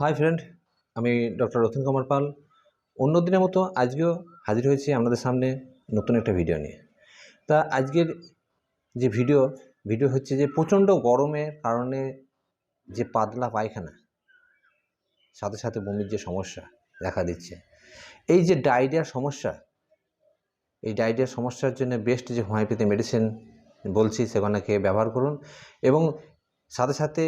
High friend আমি doctor Ratan Kumar Pal অন্য দিনের মতো আজকেও হাজির হয়েছি আপনাদের সামনে নতুন একটা ভিডিও নিয়ে। তা আজকের যে ভিডিও ভিডিও হচ্ছে যে প্রচণ্ড গরমের কারণে যে পাতলা পায়খানা, সাথে সাথে বমির যে সমস্যা দেখা দিচ্ছে। এই যে ডায়রিয়ার সমস্যা, এই ডায়রিয়ার সমস্যার জন্য বেস্ট যে হোমিওপ্যাথি মেডিসিন বলছি সেগুলোকে ব্যবহার করুন এবং সাথে সাথে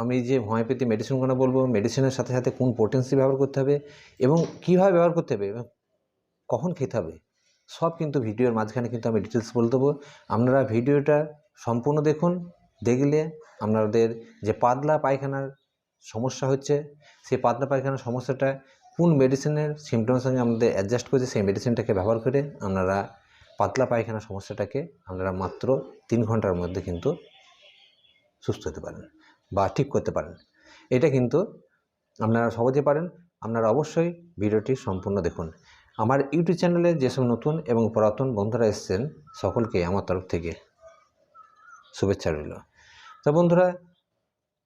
আমি যে হোমিওপ্যাথি মেডিসিন মেডিসিনগুলো বলব মেডিসিনের সাথে সাথে কোন পোটেন্সি ব্যবহার করতে হবে এবং কীভাবে ব্যবহার করতে হবে এবং কখন খেতে হবে, সব কিন্তু ভিডিওর মাঝখানে কিন্তু আমি ডিটেলস বলে দেবো। আপনারা ভিডিওটা সম্পূর্ণ দেখুন, দেখলে আপনাদের যে পাতলা পায়খানার সমস্যা হচ্ছে, সেই পাতলা পায়খানার সমস্যাটা কোন মেডিসিনের সিমটমের সঙ্গে আমাদের অ্যাডজাস্ট করছে সেই মেডিসিনটাকে ব্যবহার করে আপনারা পাতলা পায়খানার সমস্যাটাকে আপনারা মাত্র তিন ঘণ্টার মধ্যে কিন্তু সুস্থ হতে পারেন। বা ঠিক করতে পারেন। এটা কিন্তু আপনারা সহজে পারেন। আপনারা অবশ্যই ভিডিওটি সম্পূর্ণ দেখুন। আমার ইউটিউব চ্যানেলে যেসব নতুন এবং পুরাতন বন্ধুরা এসছেন, সকলকে আমার তরফ থেকে শুভেচ্ছা রইল। তা বন্ধুরা,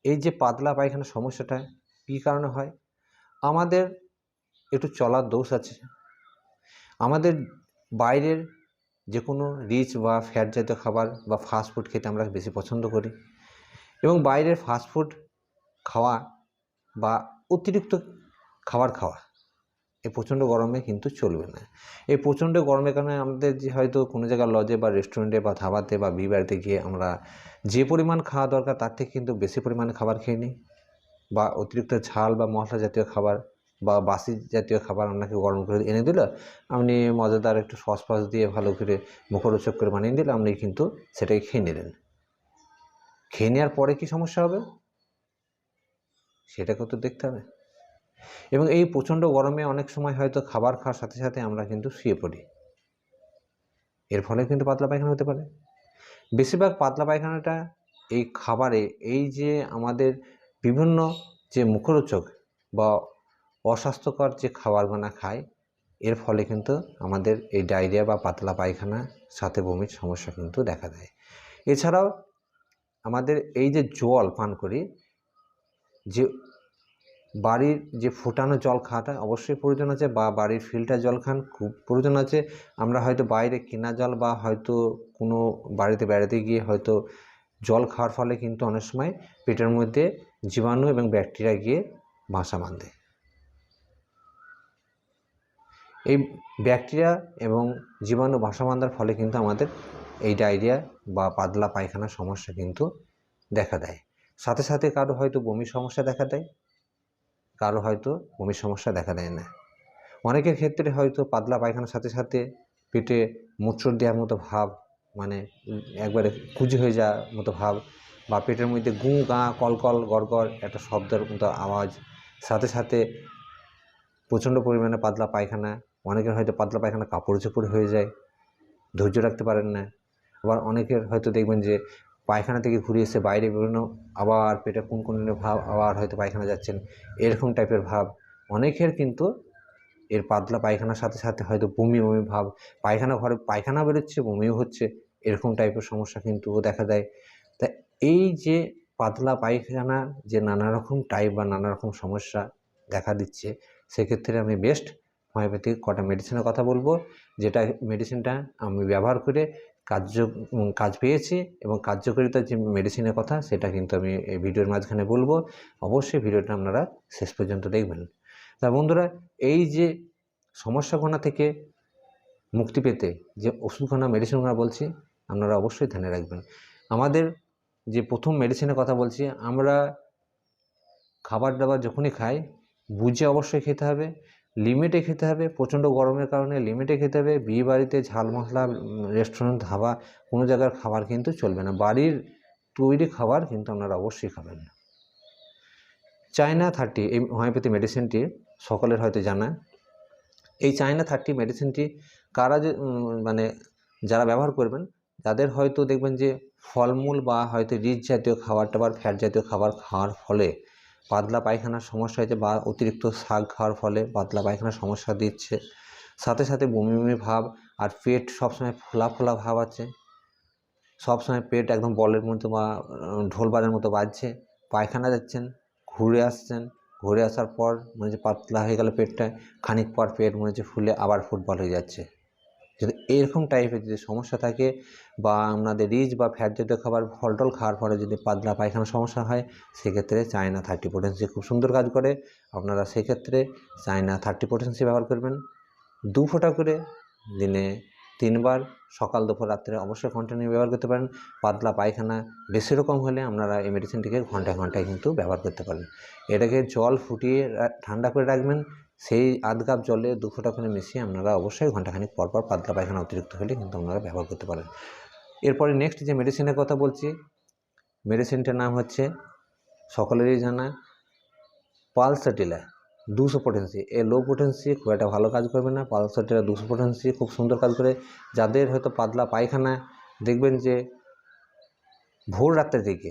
এই যে পাতলা পায়খানার সমস্যাটা কী কারণে হয়? আমাদের একটু চলার দোষ আছে। আমাদের বাইরের যে কোনো রিচ বা ফ্যাট জাতীয় খাবার বা ফাস্ট ফুড খেতে আমরা বেশি পছন্দ করি। এবং বাইরের ফাস্টফুড খাওয়া বা অতিরিক্ত খাবার খাওয়া এই প্রচণ্ড গরমে কিন্তু চলবে না। এই প্রচণ্ড গরমের কারণে আমাদের যে হয়তো কোনো জায়গায় লজে বা রেস্টুরেন্টে বা ধাবাতে বা বিয়ে বাড়িতে গিয়ে আমরা যে পরিমাণ খাওয়া দরকার তার থেকে কিন্তু বেশি পরিমাণে খাবার খেয়ে নিই বা অতিরিক্ত ঝাল বা মশলা জাতীয় খাবার বা বাসি জাতীয় খাবার আপনাকে গরম করে এনে দিল, আপনি মজাদার একটু সস ফস দিয়ে ভালো করে মুখরোচক করে বানিয়ে দিলে, আপনি কিন্তু সেটাই খেয়ে নিলেন। খেয়ে নেওয়ার পরে কি সমস্যা হবে? সেটাকেও তো দেখতে হবে। এবং এই প্রচণ্ড গরমে অনেক সময় হয়তো খাবার খাওয়ার সাথে সাথে আমরা কিন্তু শুয়ে পড়ি। এর ফলে কিন্তু পাতলা পায়খানা হতে পারে। বেশিরভাগ পাতলা পায়খানাটা এই খাবারে, এই যে আমাদের বিভিন্ন যে মুখরোচক বা অস্বাস্থ্যকর যে খাবারগুলো খায়, এর ফলে কিন্তু আমাদের এই ডায়রিয়া বা পাতলা পায়খানা সাথে বমির সমস্যা কিন্তু দেখা দেয়। এছাড়াও আমাদের এই যে জল পান করি, যে বাড়ির যে ফোটানো জল খাওয়াটা অবশ্যই প্রয়োজন আছে বা বাড়ির ফিল্টার জল খান খুব প্রয়োজন আছে। আমরা হয়তো বাইরে কেনা জল বা হয়তো কোনো বাড়িতে বেড়াতে গিয়ে হয়তো জল খাওয়ার ফলে কিন্তু অনেক সময় পেটের মধ্যে জীবাণু এবং ব্যাকটেরিয়া গিয়ে বাসা বাঁধে। এই ব্যাকটেরিয়া এবং জীবাণু বাসা বাঁধার ফলে কিন্তু আমাদের এই ডায়রিয়া বা পাতলা পায়খানার সমস্যা কিন্তু দেখা দেয়। সাথে সাথে কারও হয়তো বমির সমস্যা দেখা দেয়, কারও হয়তো বমির সমস্যা দেখা দেয় না। অনেকের ক্ষেত্রে হয়তো পাতলা পায়খানার সাথে সাথে পেটে মোচড় দেওয়ার মতো ভাব মানে একবারে কুজি হয়ে যাওয়ার মতো ভাব বা পেটের মধ্যে গু, গা, কলকল, গড়গড় একটা শব্দের মতো আওয়াজ। সাথে সাথে প্রচণ্ড পরিমাণে পাতলা পায়খানা অনেকের হয়তো পাতলা পায়খানা কাপড় চোপড় হয়ে যায়, ধৈর্য রাখতে পারেন না। আবার অনেকের হয়তো দেখবেন যে পায়খানা থেকে ঘুরে এসে বাইরে বেরোনো, আবার পেটে কোন কোন ভাব, আবার হয়তো পায়খানা যাচ্ছেন, এরকম টাইপের ভাব। অনেকের কিন্তু এর পাতলা পায়খানার সাথে সাথে হয়তো বমি বমি ভাব, পায়খানা ঘরে, পায়খানা বেরোচ্ছে, বমিও হচ্ছে, এরকম টাইপের সমস্যা কিন্তু দেখা দেয়। তা এই যে পাতলা পায়খানা যে নানা রকম টাইপ বা নানা রকম সমস্যা দেখা দিচ্ছে, সেক্ষেত্রে আমি বেস্ট হোমিওপ্যাথিক কটা মেডিসিনের কথা বলব, যেটা মেডিসিনটা আমি ব্যবহার করে কার্য কাজ পেয়েছি এবং কার্যকারিতা যে মেডিসিনের কথা সেটা কিন্তু আমি এই ভিডিওর মাঝখানে বলব। অবশ্যই ভিডিওটা আপনারা শেষ পর্যন্ত দেখবেন। তা বন্ধুরা, এই যে সমস্যাগুলো থেকে মুক্তি পেতে যে ওষুধখানা মেডিসিনগুলো বলছি, আপনারা অবশ্যই ধ্যানে রাখবেন। আমাদের যে প্রথম মেডিসিনের কথা বলছি, আমরা খাবার দাবার যখনই খাই, বুঝে অবশ্যই খেতে হবে। লিমিটে খেতে হবে, প্রচণ্ড গরমের কারণে লিমিটে খেতে হবে। বিয়ে বাড়িতে ঝাল মশলা রেস্টুরেন্ট ধাবা, কোনো জায়গার খাবার কিন্তু চলবে না। বাড়ির তৈরি খাবার কিন্তু আপনারা অবশ্যই খাবেন না। চায়না থার্টি, এই হোমিওপ্যাথি মেডিসিনটি সকলের হয়তো জানা। এই চায়না থার্টি মেডিসিনটি কারা মানে যারা ব্যবহার করবেন, তাদের হয়তো দেখবেন যে ফলমূল বা হয়তো রিচ জাতীয় খাবার টাবার ফ্যাট জাতীয় খাবার খাওয়ার ফলে পাতলা পায়খানার সমস্যা হয়েছে বা অতিরিক্ত শাক খাওয়ার ফলে পাতলা পায়খানার সমস্যা দিচ্ছে। সাথে সাথে বমি বমি ভাব আর পেট সবসময় ফোলা ফোলা ভাব আছে। সবসময় পেট একদম বলের মতো বা ঢোলবারের মতো বাজছে। পায়খানা যাচ্ছেন, ঘুরে আসছেন। ঘুরে আসার পর মনে হচ্ছে পাতলা হয়ে গেল পেটটা। খানিক পর পেট মনে হচ্ছে ফুলে আবার ফুটবল হয়ে যাচ্ছে। যদি এরকম টাইপের যদি সমস্যা থাকে বা আপনাদের রিচ বা ফ্যাট জাতীয় খাবার ফল টল খাওয়ার পরে যদি পাতলা পায়খানা সমস্যা হয়, সেক্ষেত্রে চায়না থার্টি পোটেন্সি খুব সুন্দর কাজ করে। আপনারা সেক্ষেত্রে চায়না থার্টি পোটেন্সি ব্যবহার করবেন। দু ফোঁটা করে দিনে তিনবার সকাল, দুপুর, রাত্রে অবশ্যই কন্টিনিউ ব্যবহার করতে পারেন। পাতলা পায়খানা বেশি রকম হলে আপনারা এই মেডিসিনটিকে ঘন্টায় ঘন্টায় কিন্তু ব্যবহার করতে পারেন। এটাকে জল ফুটিয়ে ঠান্ডা করে রাখবেন। সেই আধ কাপ জলে দু ফোঁটা করে মিশিয়ে আপনারা অবশ্যই ঘন্টাখানিক পর পর পাতলা পায়খানা অতিরিক্ত হলে কিন্তু আপনারা ব্যবহার করতে পারেন। এরপরে নেক্সট যে মেডিসিনের কথা বলছি মেডিসিনটার নাম হচ্ছে সকলেরই জানা পালসাটিলা দুশো পোটেন্সি এ লো পোটেন্সি খুব একটা ভালো কাজ করবে না পালসাটিলা দুশো পোটেন্সি খুব সুন্দর কাজ করে। যাদের হয়তো পাতলা পায়খানা দেখবেন যে ভোর রাত্রের দিকে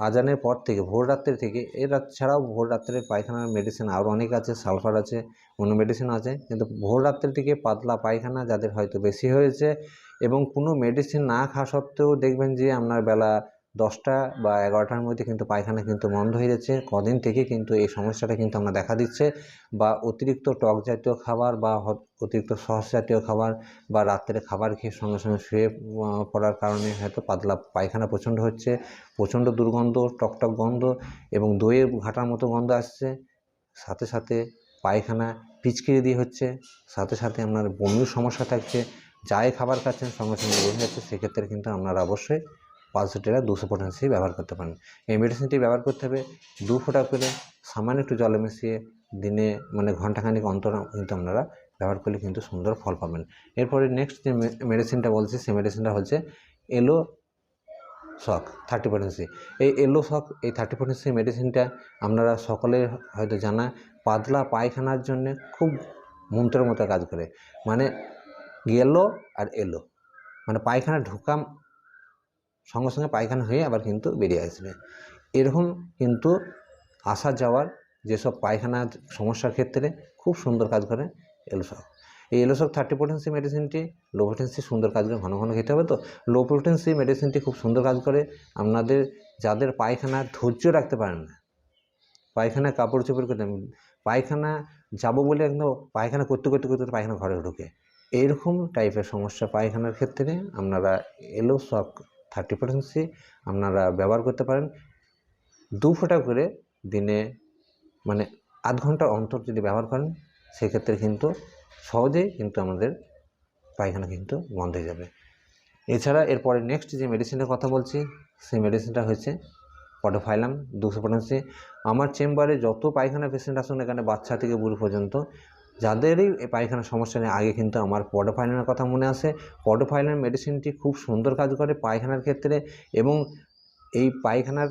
আজানের পর থেকে, ভোর রাত্রে থেকে এর ছাড়াও ভোর রাত্রে পায়খানার মেডিসিন আরও অনেক আছে সালফার আছে, অন্য মেডিসিন আছে। কিন্তু ভোর রাত্রে থেকে পাতলা পায়খানা যাদের হয়তো বেশি হয়েছে এবং কোনো মেডিসিন না খাওয়া সত্ত্বেও দেখবেন যে আপনার বেলা দশটা বা এগারোটার মধ্যে কিন্তু পায়খানা কিন্তু বন্ধ হয়ে যাচ্ছে। কদিন থেকে কিন্তু এই সমস্যাটা কিন্তু আমরা দেখা দিচ্ছে বা অতিরিক্ত টক জাতীয় খাবার বা অতিরিক্ত সস জাতীয় খাবার বা রাত্রে খাবার খেয়ে সঙ্গে সঙ্গে শুয়ে পড়ার কারণে হয়তো পাতলা পায়খানা প্রচণ্ড হচ্ছে। প্রচণ্ড দুর্গন্ধ, টকটক গন্ধ এবং দইয়ের ঘাটার মতো গন্ধ আসছে। সাথে সাথে পায়খানা পিচকিরি দিয়ে হচ্ছে। সাথে সাথে আপনার বমির সমস্যা থাকছে। যাই খাবার খাচ্ছেন সঙ্গে সঙ্গে বমি যাচ্ছে সেক্ষেত্রে কিন্তু আপনারা অবশ্যই পালসেটেরা দুশো পটেন্সি ব্যবহার করতে পারেন। এই মেডিসিনটি ব্যবহার করতে হবে দু ফোঁটা করে, সামান্য একটু জলে মিশিয়ে দিনে মানে ঘন্টাখানিক অন্তর কিন্তু আপনারা ব্যবহার করলে কিন্তু সুন্দর ফল পাবেন। এরপরে নেক্সট যে মেডিসিনটা বলছি, সেই মেডিসিনটা হচ্ছে এলো শক থার্টি পটেন্সি এই এলো শক এই থার্টি পটেন্সি মেডিসিনটা আপনারা সকলের হয়তো জানা, পাতলা পায়খানার জন্য খুব মন্ত্রের মতো কাজ করে। মানে গেলো আর এলো। মানে পায়খানা ঢুকাম সঙ্গে সঙ্গে পায়খানা হয়ে আবার কিন্তু বেরিয়ে আসবে। এরকম কিন্তু আসা যাওয়ার যেসব পায়খানার সমস্যার ক্ষেত্রে খুব সুন্দর কাজ করে এলোশক এই এলোশক থার্টি পোটেন্সি মেডিসিনটি লো পোটেন্সি সুন্দর কাজ করে ঘন ঘন খেতে হবে তো? লো পোটেন্সি মেডিসিনটি খুব সুন্দর কাজ করে আপনাদের যাদের পায়খানা ধৈর্য রাখতে পারেন না, পায়খানা কাপড় চোপড় করতে পায়খানা যাব বলে একদম পায়খানা করতে করতে করতে পায়খানা ঘরে ঢুকে। এইরকম টাইপের সমস্যা পায়খানার ক্ষেত্রে আপনারা এলো শক থার্টি পার্সেন্সি আপনারা ব্যবহার করতে পারেন। দু ফোঁটা করে দিনে মানে আধ ঘণ্টা অন্তর যদি ব্যবহার করেন, সেক্ষেত্রে কিন্তু সহজেই কিন্তু আমাদের পায়খানা কিন্তু বন্ধ হয়ে যাবে। এছাড়া এরপরে নেক্সট যে মেডিসিনের কথা বলছি, সেই মেডিসিনটা হচ্ছে পটোফাইলাম দুশো পটাশি আমার চেম্বারে যত পায়খানা পেশেন্ট আসুন এখানে বাচ্চা থেকে বুড়ো পর্যন্ত যাদেরই পায়খানার সমস্যা নেই, আগে কিন্তু আমার পডোফাইলামের কথা মনে আসে পডোফাইলাম মেডিসিনটি খুব সুন্দর কাজ করে পায়খানার ক্ষেত্রে এবং এই পায়খানার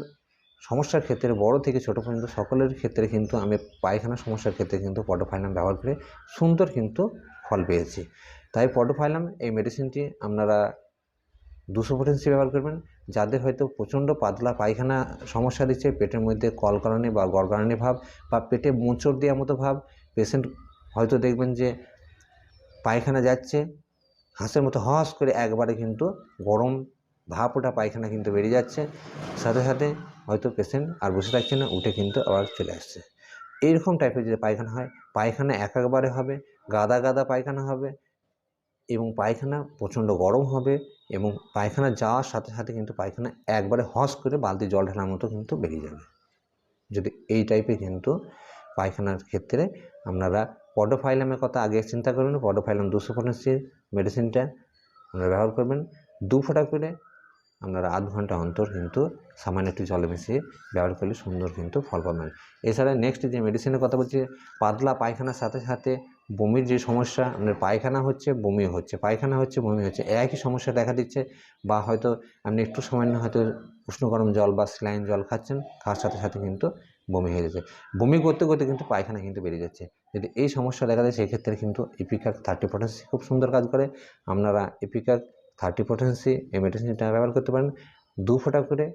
সমস্যার ক্ষেত্রে, বড় থেকে ছোট পর্যন্ত সকলের ক্ষেত্রে কিন্তু আমি পায়খানার সমস্যার ক্ষেত্রে কিন্তু পডোফাইলাম ব্যবহার করে সুন্দর কিন্তু ফল পেয়েছি। তাই পডোফাইলাম এই মেডিসিনটি আপনারা দুশো পটেন্সি ব্যবহার করবেন। যাদের হয়তো প্রচণ্ড পাতলা পায়খানা সমস্যা দিচ্ছে, পেটের মধ্যে কলকারণে বা গড়কারণে ভাব বা পেটে মোচড় দেওয়ার মতো ভাব পেশেন্ট হয়তো দেখবেন যে পায়খানা যাচ্ছে, হাঁসের মতো হস করে একবারে কিন্তু গরম ভাপ ওটা পায়খানা কিন্তু বেরিয়ে যাচ্ছে। সাথে সাথে হয়তো পেশেন্ট আর বসে থাকছে না, উঠে কিন্তু আবার চলে আসছে। এইরকম টাইপের যদি পায়খানা হয়, পায়খানা এক একবারে হবে, গাদা গাদা পায়খানা হবে এবং পায়খানা প্রচণ্ড গরম হবে এবং পায়খানা যাওয়ার সাথে সাথে কিন্তু পায়খানা একবারে হস করে বালতি জল ঢালার মতো কিন্তু বেরিয়ে যাবে। যদি এই টাইপের কিন্তু পায়খানার ক্ষেত্রে আপনারা পডোফাইলামের কথা আগে চিন্তা করবেন পডোফাইলাম দুশো পনেরোশি মেডিসিনটা আপনারা ব্যবহার করবেন। দু ফোঁটা করে আপনারা আধ ঘণ্টা অন্তর কিন্তু সামান্য একটু জলে মিশিয়ে ব্যবহার করলে সুন্দর কিন্তু ফল পাবেন। এছাড়া নেক্সট যে মেডিসিনের কথা বলছি, পাতলা পায়খানার সাথে সাথে বমির যে সমস্যা, আপনার পায়খানা হচ্ছে, বমি হচ্ছে, পায়খানা হচ্ছে, বমি হচ্ছে, একই সমস্যা দেখা দিচ্ছে বা হয়তো আপনি একটু সামান্য হয়তো উষ্ণ গরম জল বা স্লাইন জল খাচ্ছেন, খাওয়ার সাথে সাথে কিন্তু বমি হয়ে যাচ্ছে। বমি করতে করতে কিন্তু পায়খানা কিন্তু বেরিয়ে যাচ্ছে। যদি এই সমস্যা দেখা যায় সেক্ষেত্রে কিন্তু ইপিকাক থার্টি পটেন্সি খুব সুন্দর কাজ করে। আপনারা ইপিকাক থার্টি পটেন্সি এই মেডিসিনটা ব্যবহার করতে পারেন। দু ফোঁটা করে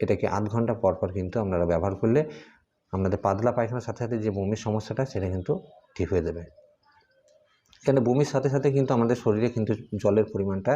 এটাকে আধ ঘণ্টা পর পর কিন্তু আপনারা ব্যবহার করলে আপনাদের পাতলা পায়খানার সাথে সাথে যে বমির সমস্যাটা, সেটা কিন্তু ঠিক হয়ে যাবে। এখানে বমির সাথে সাথে কিন্তু আমাদের শরীরে কিন্তু জলের পরিমাণটা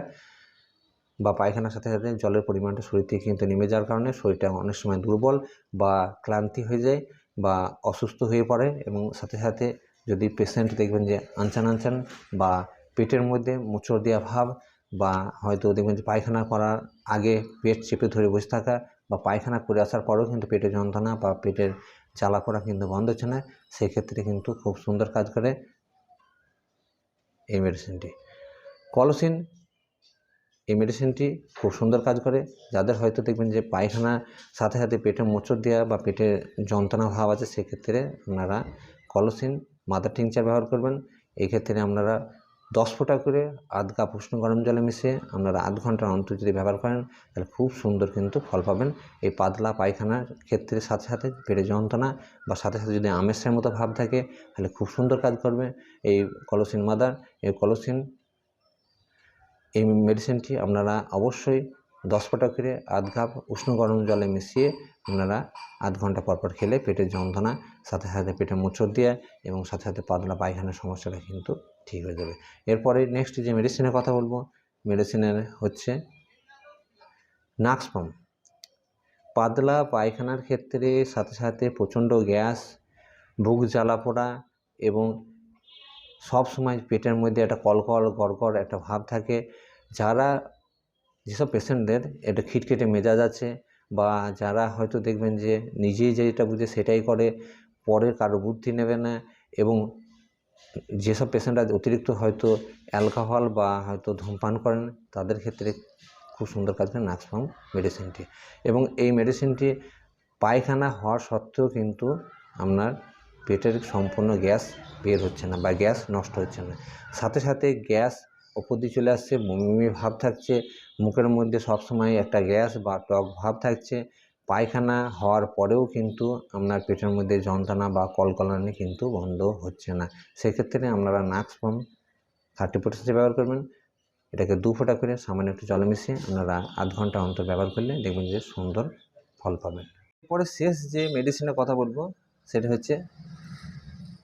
বা পায়খানার সাথে সাথে জলের পরিমাণটা শরীর থেকে কিন্তু নেমে যাওয়ার কারণে শরীরটা অনেক সময় দুর্বল বা ক্লান্তি হয়ে যায় বা অসুস্থ হয়ে পড়ে এবং সাথে সাথে যদি পেশেন্ট দেখবেন যে আনচান আনচান বা পেটের মধ্যে মোচড় দেওয়া ভাব বা হয়তো দেখবেন যে পায়খানা করার আগে পেট চেপে ধরে বসে থাকা বা পায়খানা করে আসার পরেও কিন্তু পেটের যন্ত্রণা বা পেটের জ্বালা করা কিন্তু বন্ধ হচ্ছে না, সেক্ষেত্রে কিন্তু খুব সুন্দর কাজ করে এই মেডিসিনটি কলসিন এই মেডিসিনটি খুব সুন্দর কাজ করে। যাদের হয়তো দেখবেন যে পায়খানা, সাথে সাথে পেটে মোচড় দেওয়া বা পেটে যন্ত্রণা ভাব আছে, সেক্ষেত্রে আপনারা কলসিন, মাদার টিংচার ব্যবহার করবেন। এই ক্ষেত্রে আপনারা দশ ফোঁটা করে আধ কাপ উষ্ণ গরম জলে মিশিয়ে আপনারা আধ ঘণ্টার অন্তর যদি ব্যবহার করেন, তাহলে খুব সুন্দর কিন্তু ফল পাবেন। এই পাতলা পায়খানার ক্ষেত্রে সাথে সাথে পেটে যন্ত্রণা বা সাথে সাথে যদি আমেসের মতো ভাব থাকে, তাহলে খুব সুন্দর কাজ করবে। এই কলসিন মাদার, এই কলসিন এই মেডিসিনটি আপনারা অবশ্যই দশ ফোঁটা করে আধ কাপ উষ্ণ গরম জলে মিশিয়ে আপনারা আধ ঘণ্টা পর পর খেলে পেটের যন্ত্রণা, সাথে সাথে পেটে মোচড় দেওয়া এবং সাথে সাথে পাতলা পায়খানার সমস্যাটা কিন্তু ঠিক হয়ে যাবে। এরপরে নেক্সট যে মেডিসিনের কথা বলব মেডিসিনের হচ্ছে নাক্সপাম পাতলা পায়খানার ক্ষেত্রে সাথে সাথে প্রচণ্ড গ্যাস, বুক জ্বালা পোড়া এবং সব সময় পেটের মধ্যে একটা কলকল, গড়গড় একটা ভাব থাকে। যারা যেসব পেশেন্টদের এটা খিটখিটে মেজাজ আছে বা যারা হয়তো দেখবেন যে নিজেই যেটা বুঝে সেটাই করে পরের কারও বুদ্ধি নেবে না এবং যেসব পেশেন্টরা অতিরিক্ত হয়তো অ্যালকোহল বা হয়তো ধূমপান করেন, তাদের ক্ষেত্রে খুব সুন্দর কাজ করে নাক্সফাম মেডিসিনটি। এবং এই মেডিসিনটি পায়খানা হওয়ার সত্ত্বেও কিন্তু আপনার পেটের সম্পূর্ণ গ্যাস বের হচ্ছে না বা গ্যাস নষ্ট হচ্ছে না। সাথে সাথে গ্যাস ওপর চলে আসছে বমি ভাব থাকছে, মুখের মধ্যে সবসময় একটা গ্যাস বা টক ভাব থাকছে। পায়খানা হওয়ার পরেও কিন্তু আপনার পেটের মধ্যে যন্ত্রণা বা কলকলানি কিন্তু বন্ধ হচ্ছে না। সেক্ষেত্রে আপনারা নাক্স ফোম থার্টি পার্সেন্ট ব্যবহার করবেন। এটাকে দু ফোঁটা করে সামান্য একটু জলে মিশিয়ে আপনারা আধ ঘণ্টা অন্তর ব্যবহার করলে দেখবেন যে সুন্দর ফল পাবেন। পরে শেষ যে মেডিসিনের কথা বলব, সেটা হচ্ছে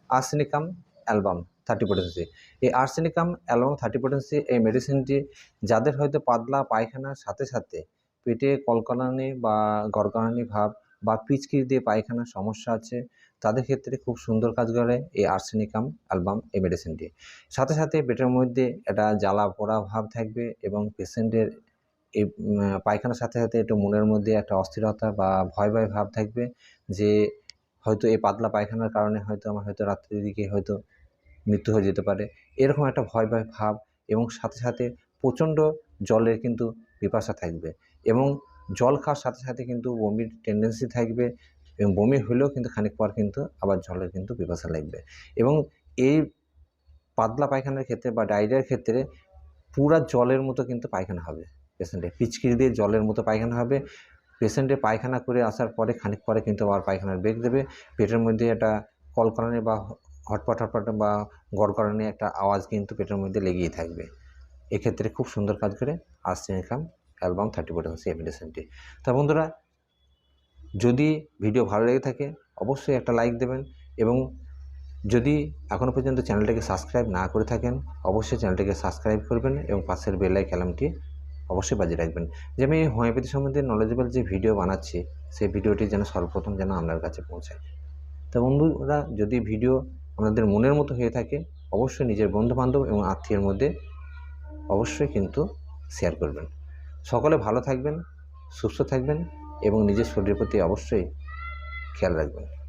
আর্সেনিকাম অ্যালবাম থার্টি পোটেন্সি এই আর্সেনিকাম অ্যালবাম থার্টি পোটেন্সি এই মেডিসিনটি যাদের হয়তো পাতলা পায়খানার সাথে সাথে পেটে কলকালানি বা গড়গড়ানি ভাব বা পিচকিরি দিয়ে পায়খানার সমস্যা আছে, তাদের ক্ষেত্রে খুব সুন্দর কাজ করে এই আর্সেনিকাম অ্যালবাম এই মেডিসিনটি সাথে সাথে পেটের মধ্যে একটা জ্বালা পোড়া ভাব থাকবে এবং পেশেন্টের এই পায়খানার সাথে সাথে একটু মনের মধ্যে একটা অস্থিরতা বা ভয় ভয় ভাব থাকবে যে হয়তো এই পাতলা পায়খানার কারণে হয়তো আমার হয়তো রাত্রির দিকে হয়তো মৃত্যু হয়ে যেতে পারে। এরকম একটা ভয় ভয় ভাব এবং সাথে সাথে প্রচণ্ড জলের কিন্তু পিপাসা থাকবে এবং জল খাওয়ার সাথে সাথে কিন্তু বমির টেন্ডেন্সি থাকবে এবং বমি হলেও কিন্তু খানিক পর কিন্তু আবার জলের কিন্তু পিপাসা লাগবে এবং এই পাতলা পায়খানার ক্ষেত্রে বা ডায়রিয়ার ক্ষেত্রে পুরা জলের মতো কিন্তু পায়খানা হবে। পেশেন্টের পিচকিরি দিয়ে জলের মতো পায়খানা হবে। পেশেন্টে পায়খানা করে আসার পরে খানিক পরে কিন্তু আবার পায়খানার বেগ দেবে। পেটের মধ্যে একটা কলকলানি বা হটপট হটপট বা গড়গড়ানি একটা আওয়াজ কিন্তু পেটের মধ্যে লেগেই থাকবে। এক্ষেত্রে খুব সুন্দর কাজ করে আর্সেনিকাম অ্যালবাম থার্টি পোটেন্সি এই মেডিসিনটি তা বন্ধুরা, যদি ভিডিও ভালো লেগে থাকে, অবশ্যই একটা লাইক দেবেন এবং যদি এখনও পর্যন্ত চ্যানেলটাকে সাবস্ক্রাইব না করে থাকেন, অবশ্যই চ্যানেলটাকে সাবস্ক্রাইব করবেন এবং পাশের বেলাই ক্যালামটি অবশ্যই বাজিয়ে রাখবেন। যে আমি হোমিওপ্যাথি সম্বন্ধে নলেজেবল যে ভিডিও বানাচ্ছি, সেই ভিডিওটি যেন সর্বপ্রথম যেন আপনার কাছে পৌঁছায়। তো বন্ধুরা, যদি ভিডিও আপনাদের মনের মতো হয়ে থাকে, অবশ্যই নিজের বন্ধুবান্ধব এবং আত্মীয়ের মধ্যে অবশ্যই কিন্তু শেয়ার করবেন। সকলে ভালো থাকবেন, সুস্থ থাকবেন এবং নিজের শরীরের প্রতি অবশ্যই খেয়াল রাখবেন।